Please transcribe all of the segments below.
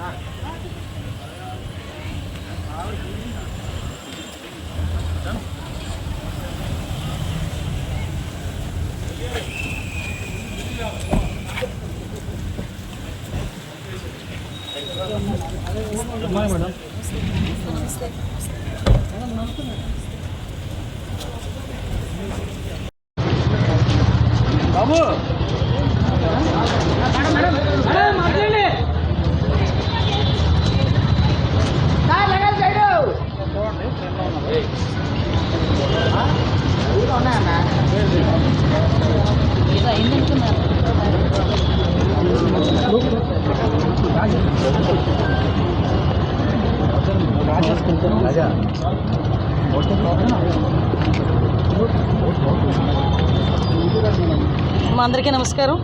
మా అందరికీ నమస్కారం.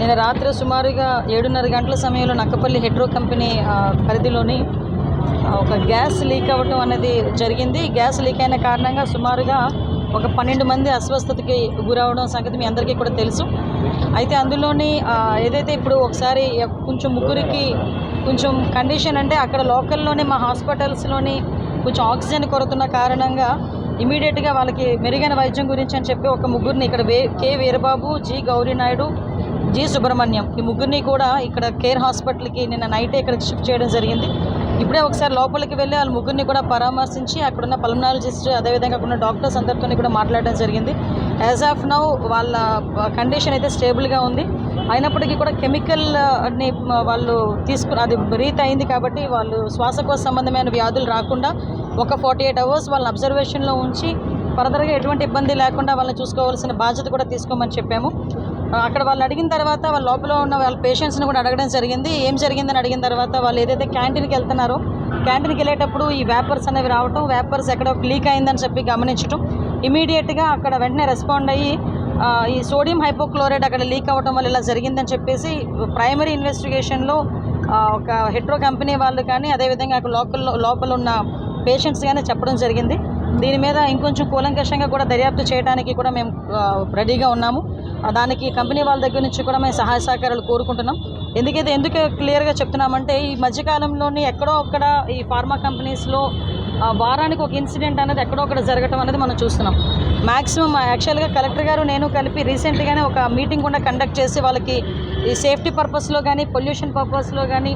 నేను రాత్రి సుమారుగా ఏడున్నర గంటల సమయంలో నక్కపల్లి హెడ్రో కంపెనీ పరిధిలోని ఒక గ్యాస్ లీక్ అవ్వటం అనేది జరిగింది. గ్యాస్ లీక్ అయిన కారణంగా సుమారుగా ఒక పన్నెండు మంది అస్వస్థతకి గురవడం సంగతి మీ అందరికీ కూడా తెలుసు. అయితే అందులోని ఏదైతే ఇప్పుడు ఒకసారి కొంచెం ముగ్గురికి కొంచెం కండిషన్ అంటే అక్కడ లోకల్లోనే మా హాస్పిటల్స్లోని కొంచెం ఆక్సిజన్ కొరతున్న కారణంగా ఇమీడియట్గా వాళ్ళకి మెరుగైన వైద్యం గురించి అని చెప్పి ఒక ముగ్గురిని ఇక్కడ వే కే వీరబాబు జి గౌరీనాయుడు జి సుబ్రహ్మణ్యం ఈ ముగ్గురిని కూడా ఇక్కడ కేర్ హాస్పిటల్కి నిన్న నైట్ ఇక్కడ షిఫ్ట్ చేయడం జరిగింది. ఇప్పుడే ఒకసారి లోపలికి వెళ్ళి వాళ్ళ ముగ్గురిని కూడా పరామర్శించి అక్కడున్న పల్మనాలజిస్ట్ అదేవిధంగా అక్కడ ఉన్న డాక్టర్స్ అందరితో కూడా మాట్లాడడం జరిగింది. యాజ్ ఆఫ్ నౌ వాళ్ళ కండిషన్ అయితే స్టేబుల్గా ఉంది. అయినప్పటికీ కూడా కెమికల్ని వాళ్ళు తీసుకుని అది బ్రీత్ అయింది కాబట్టి వాళ్ళు శ్వాసకోశ సంబంధమైన వ్యాధులు రాకుండా ఒక ఫార్టీ ఎయిట్ అవర్స్ వాళ్ళని అబ్జర్వేషన్లో ఉంచి ఫర్దర్గా ఎటువంటి ఇబ్బంది లేకుండా వాళ్ళని చూసుకోవాల్సిన బాధ్యత కూడా తీసుకోమని చెప్పాము. అక్కడ వాళ్ళు అడిగిన తర్వాత వాళ్ళ లోపల ఉన్న వాళ్ళ పేషెంట్స్ని కూడా అడగడం జరిగింది. ఏం జరిగిందని అడిగిన తర్వాత వాళ్ళు ఏదైతే క్యాంటీన్కి వెళ్తున్నారో క్యాంటీన్కి వెళ్ళేటప్పుడు ఈ వేపర్స్ అనేవి రావటం వేపర్స్ ఎక్కడో లీక్ అయిందని చెప్పి గమనించడం ఇమీడియట్గా అక్కడ వెంటనే రెస్పాండ్ అయ్యి ఈ సోడియం హైపోక్లోరైడ్ అక్కడ లీక్ అవ్వటం వల్ల ఇలా జరిగిందని చెప్పేసి ప్రైమరీ ఇన్వెస్టిగేషన్లో ఒక హెట్రో కంపెనీ వాళ్ళు కానీ అదేవిధంగా అక్కడ లోకల్ లోపల ఉన్న పేషెంట్స్ కానీ చెప్పడం జరిగింది. దీని మీద ఇంకొంచెం కూలంకషంగా కూడా దర్యాప్తు చేయడానికి కూడా మేము రెడీగా ఉన్నాము. దానికి కంపెనీ వాళ్ళ దగ్గర నుంచి కూడా మేము సహాయ సహకారాలు కోరుకుంటున్నాం. ఎందుకైతే ఎందుకు క్లియర్గా చెప్తున్నామంటే ఈ మధ్యకాలంలోని ఎక్కడో ఒక్కడ ఈ ఫార్మా కంపెనీస్లో వారానికి ఒక ఇన్సిడెంట్ అనేది ఎక్కడో ఒకటి జరగటం అనేది మనం చూస్తున్నాం. మ్యాక్సిమం యాక్చువల్గా కలెక్టర్ గారు నేను కలిపి రీసెంట్గానే ఒక మీటింగ్ కూడా కండక్ట్ చేసి వాళ్ళకి ఈ సేఫ్టీ పర్పస్లో కానీ పొల్యూషన్ పర్పస్లో కానీ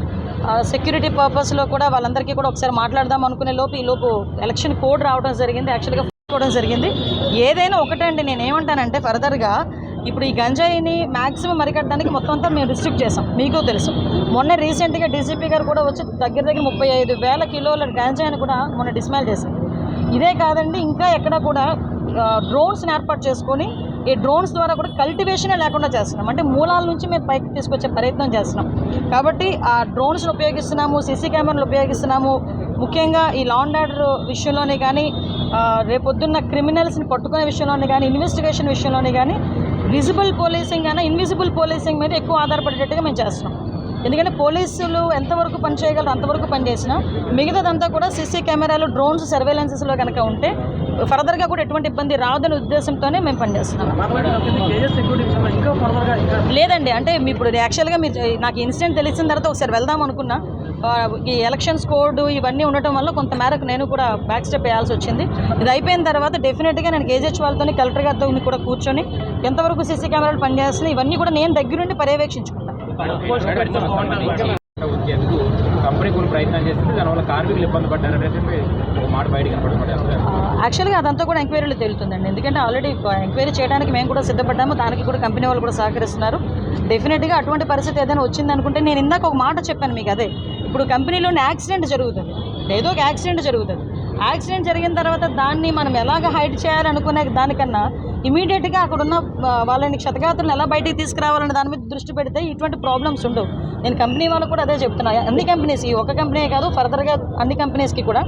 సెక్యూరిటీ పర్పస్లో కూడా వాళ్ళందరికీ కూడా ఒకసారి మాట్లాడదాం అనుకునే లోపు ఈ లోపు ఎలక్షన్ కోడ్ రావడం జరిగింది. యాక్చువల్గా కోవడం జరిగింది. ఏదైనా ఒకటే అండి నేను ఏమంటానంటే ఫర్దర్గా ఇప్పుడు ఈ గంజాయిని మ్యాక్సిమం అరికట్టడానికి మొత్తం అంతా మేము రిస్ట్రిక్ట్ చేసాం మీకు తెలుసు. మొన్న రీసెంట్గా డీసీపీ గారు కూడా వచ్చి దగ్గర దగ్గర ముప్పై ఐదు వేల కిలోల గంజాయిని కూడా మొన్న డిస్మాల్ చేశారు. ఇదే కాదండి ఇంకా ఎక్కడ కూడా డ్రోన్స్ని ఏర్పాటు చేసుకొని ఈ డ్రోన్స్ ద్వారా కూడా కల్టివేషనే లేకుండా చేస్తున్నాం. అంటే మూలాల నుంచి మేము పైకి తీసుకొచ్చే ప్రయత్నం చేస్తున్నాం. కాబట్టి ఆ డ్రోన్స్ని ఉపయోగిస్తున్నాము సీసీ కెమెరాలు ఉపయోగిస్తున్నాము. ముఖ్యంగా ఈ లా అండ్ ఆర్డర్ విషయంలోనే కానీ రేపొద్దున్న క్రిమినల్స్ని పట్టుకునే విషయంలోనే కానీ ఇన్వెస్టిగేషన్ విషయంలోనే కానీ విజిబుల్ పోలీసింగ్ అయినా ఇన్విజిబుల్ పోలీసింగ్ మీద ఎక్కువ ఆధారపడేటట్టుగా మేము చేస్తున్నాం. ఎందుకంటే పోలీసులు ఎంతవరకు పనిచేయగలరు అంతవరకు పనిచేసినా మిగతాదంతా కూడా సీసీ కెమెరాలు డ్రోన్స్ సర్వేలెన్సెస్లో కనుక ఉంటే ఫర్దర్గా కూడా ఎటువంటి ఇబ్బంది రాదనే ఉద్దేశంతోనే మేము పనిచేస్తున్నాం. లేదండి అంటే మీ ఇప్పుడు యాక్చువల్గా మీరు నాకు ఇన్సిడెంట్ తెలిసిన తర్వాత ఒకసారి వెళ్దాం అనుకున్నా. ఈ ఎలక్షన్స్ కోడ్ ఇవన్నీ ఉండటం వల్ల కొంత మేరకు నేను కూడా బ్యాక్ స్టెప్ వేయాల్సి వచ్చింది. ఇది అయిపోయిన తర్వాత డెఫినెట్గా నేను కేజీహెచ్ వాళ్ళతో కలెక్టర్ గారితో కూడా కూర్చొని ఎంతవరకు సీసీ కెమెరాలు పనిచేస్తున్నాయి ఇవన్నీ కూడా నేను దగ్గరుండి పర్యవేక్షించుకుంటాను కంపెనీ కొన్ని ప్రయత్నాలు దానివల్ల కార్మికులు ఇబ్బంది మాట బయట కనపడబడ్డారు యాక్చువల్గా అదంతా కూడా ఎంక్వైరీలో తేలుతుందండి. ఎందుకంటే ఆల్రెడీ ఎంక్వైరీ చేయడానికి మేము కూడా సిద్ధపడ్డాము దానికి కూడా కంపెనీ వాళ్ళు కూడా సహకరిస్తున్నారు. డెఫినెట్గా అటువంటి పరిస్థితి ఏదైనా వచ్చింది అనుకుంటే నేను ఇందాక ఒక మాట చెప్పాను మీకు అదే. ఇప్పుడు కంపెనీలోనే యాక్సిడెంట్ జరుగుతుంది. ఏదో ఒక యాక్సిడెంట్ జరుగుతుంది. యాక్సిడెంట్ జరిగిన తర్వాత దాన్ని మనం ఎలాగ హైడ్ చేయాలనుకునే దానికన్నా ఇమీడియట్గా అక్కడ ఉన్న వాళ్ళని క్షతగాత్రులను ఎలా బయటికి తీసుకురావాలనే దాని మీద దృష్టి పెడితే ఇటువంటి ప్రాబ్లమ్స్ ఉండవు. నేను కంపెనీ వాళ్ళకు కూడా అదే చెప్తున్నా. అన్ని కంపెనీస్ ఈ ఒక కంపెనీ కాదు ఫర్దర్గా అన్ని కంపెనీస్కి కూడా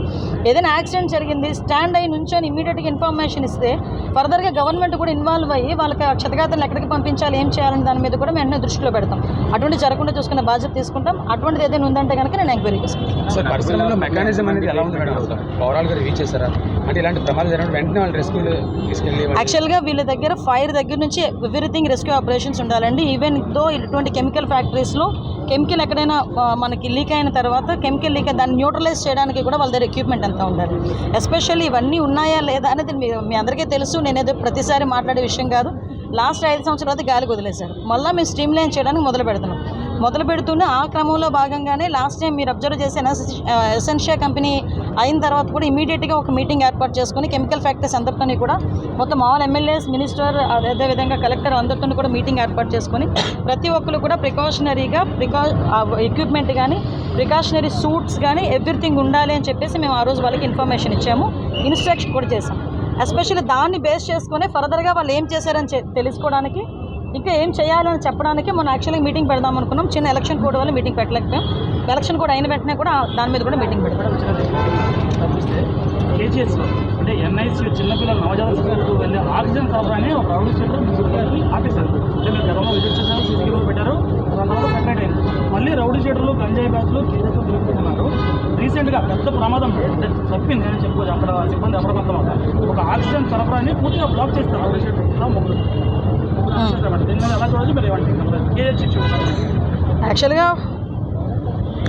ఏదైనా యాక్సిడెంట్ జరిగింది స్టాండ్ అయి నుంచొని ఇమీడియట్గా ఇన్ఫర్మేషన్ ఇస్తే ఫర్దర్గా గవర్నమెంట్ కూడా ఇన్వాల్వ్ అయ్యి వాళ్ళకి ఆ క్షతగాత్రులను ఎక్కడికి పంపించాలి ఏం చేయాలని దాని మీద కూడా మేము దృష్టిలో పెడతాం. అటువంటి జరగకుండా చూసుకునే బాధ్యత తీసుకుంటాం. అటువంటిది ఏదైనా ఉందంటే కనుక నేను ఎంక్వైరీ చేసుకుంటాను అంటే ఇలాంటి ప్రమాదం జరిగినప్పుడు వెంటనే వాళ్ళు రెస్క్యూ తీసుకెళ్ళి యాక్చువల్గా వీళ్ళ దగ్గర ఫైర్ దగ్గర నుంచి ఎవ్రీథింగ్ రెస్క్యూ ఆపరేషన్స్ ఉండాలండి. ఈవెన్ దో ఇటువంటి కెమికల్ ఫ్యాక్టరీస్లో కెమికల్ ఎక్కడైనా మనకి లీక్ అయిన తర్వాత కెమికల్ లీక్ దాన్ని న్యూట్రలైజ్ చేయడానికి కూడా వాళ్ళ దగ్గర ఎక్విప్మెంట్ అంతా ఉండాలి. ఎస్పెషల్లీ ఇవన్నీ ఉన్నాయా లేదా అనేది మీ మీ అందరికీ తెలుసు. నేనేదో ప్రతిసారి మాట్లాడే విషయం కాదు. లాస్ట్ ఐదు సంవత్సరాల తర్వాత గాలికి వదిలేశారు. మళ్ళీ మేము స్ట్రీమ్ లైన్ చేయడానికి మొదలు పెడుతున్నాం. మొదలు పెడుతూనే ఆ క్రమంలో భాగంగానే లాస్ట్ టైం మీరు అబ్జర్వ్ చేసిన ఎసెన్షియా కంపెనీ అయిన తర్వాత కూడా ఇమీడియట్గా ఒక మీటింగ్ ఏర్పాటు చేసుకుని కెమికల్ ఫ్యాక్టరీస్ అందరితోని కూడా మొత్తం ఆల్ ఎమ్మెల్యేస్ మినిస్టర్ అదేవిధంగా కలెక్టర్ అందరితో కూడా మీటింగ్ ఏర్పాటు చేసుకుని ప్రతి ఒక్కరు కూడా ప్రికాషనరీగా ప్రికా ఎక్విప్మెంట్ కానీ ప్రికాషనరీ సూట్స్ కానీ ఎవ్రీథింగ్ ఉండాలి అని చెప్పేసి మేము ఆ రోజు వాళ్ళకి ఇన్ఫర్మేషన్ ఇచ్చాము. ఇన్స్ట్రక్షన్ కూడా చేసాం ఎస్పెషల్లీ దాన్ని బేస్ చేసుకుని ఫర్దర్గా వాళ్ళు ఏం చేశారని తెలుసుకోవడానికి ఇంకా ఏం చేయాలని చెప్పడానికి మనం యాక్చువల్గా మీటింగ్ పెడదాం అనుకున్నాం. చిన్న ఎలక్షన్ కోడ్ వల్ల మీటింగ్ పెట్టలేకపోయాం. ఎలక్షన్ కూడా అయిన వెంటనే కూడా దాని మీద కూడా మీటింగ్ పెడతాం తప్పిస్తే అంటే ఎన్ఐసి చిన్నపిల్లల నవజాత శిశువులకు వెళ్ళి ఆక్సిజన్ సరఫరాని ఒక రౌడీ సెంటర్ మున్సిపాలిటీ ఆపేశారు. అంటే మీరు గతంలో విజిట్ చేశారు సీసీ పెట్టారు. దాని తర్వాత సెపరేట్ అయింది మళ్ళీ రౌడీ షీటర్లు గంజాయి బ్యాచ్లు కేజీఎస్ తిరుగుతున్నారు. రీసెంట్గా పెద్ద ప్రమాదం అంటే తప్పింది అని చెప్పుకోవచ్చు అక్కడ సిబ్బంది అప్రమత్తం అవుతారు ఒక ఆక్సిజన్ సరఫరాని పూర్తిగా బ్లాక్ చేస్తారు రౌడీ షీటర్ ముగ్గురు యాక్చువల్గా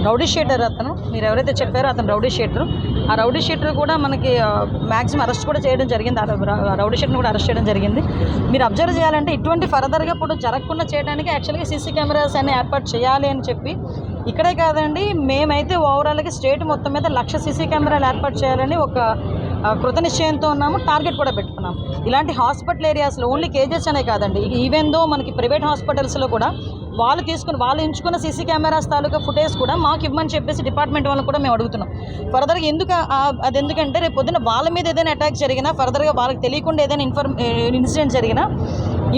రౌడీ షీటర్ అతను. మీరు ఎవరైతే చెప్పారో అతను రౌడీ షీటర్. ఆ రౌడీ షీటర్ కూడా మనకి మ్యాక్సిమం అరెస్ట్ కూడా చేయడం జరిగింది. ఆ రౌడీ షీటర్ని కూడా అరెస్ట్ చేయడం జరిగింది. మీరు అబ్జర్వ్ చేయాలంటే ఇటువంటి ఫర్దర్గా ఇప్పుడు జరగకుండా చేయడానికి యాక్చువల్గా సీసీ కెమెరాస్ అన్ని ఏర్పాటు చేయాలి అని చెప్పి ఇక్కడే కాదండి మేమైతే ఓవరాల్గా స్టేట్ మొత్తం మీద లక్ష సీసీ కెమెరాలు ఏర్పాటు చేయాలని ఒక కృత నిశ్చయంతో ఉన్నాము టార్గెట్ కూడా పెట్టుకున్నాం ఇలాంటి హాస్పిటల్ ఏరియాస్లో ఓన్లీ కేజెస్ అనే కాదండి ఈవెన్ దో మనకి ప్రైవేట్ హాస్పిటల్స్లో కూడా వాళ్ళు తీసుకుని వాళ్ళు ఎంచుకున్న సీసీ కెమెరాస్ తాలూకా ఫుటేజ్ కూడా మాకు ఇవ్వమని చెప్పేసి డిపార్ట్మెంట్ వాళ్ళని కూడా మేము అడుగుతున్నాం. ఫర్దర్గా ఎందుకు అది ఎందుకంటే రేపు పొద్దున వాళ్ళ మీద ఏదైనా అటాక్ జరిగినా ఫర్దర్గా వాళ్ళకి తెలియకుండా ఏదైనా ఇన్ఫర్మ్ ఇన్సిడెంట్ జరిగినా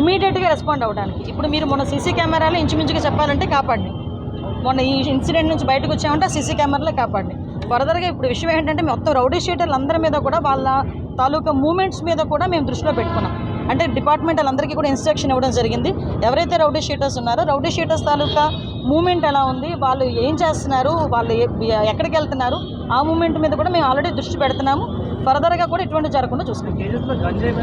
ఇమీడియట్గా రెస్పాండ్ అవ్వడానికి ఇప్పుడు మీరు మన సీసీ కెమెరాలో ఇంచుమించుగా చెప్పాలంటే కాపాడండి. మొన్న ఈ ఇన్సిడెంట్ నుంచి బయటకు వచ్చామంటే సీసీ కెమెరాలే కాపాడండి. ఫర్దర్గా ఇప్పుడు విషయం ఏంటంటే మొత్తం రౌడీ షీటర్లు అందరి మీద కూడా వాళ్ళ తాలూకా మూమెంట్స్ మీద కూడా మేము దృష్టిలో పెట్టుకున్నాం. అంటే డిపార్ట్మెంట్ వాళ్ళందరికీ కూడా ఇన్స్ట్రక్షన్ ఇవ్వడం జరిగింది. ఎవరైతే రౌడీ షీటర్స్ ఉన్నారో రౌడీ షీటర్స్ తాలూకా మూమెంట్ ఎలా ఉంది వాళ్ళు ఏం చేస్తున్నారు వాళ్ళు ఎక్కడికి వెళ్తున్నారు ఆ మూమెంట్ మీద కూడా మేము ఆల్రెడీ దృష్టి పెడుతున్నాము. ఫర్దర్గా కూడా ఇటువంటి జరగకుండా చూసుకుంటాం.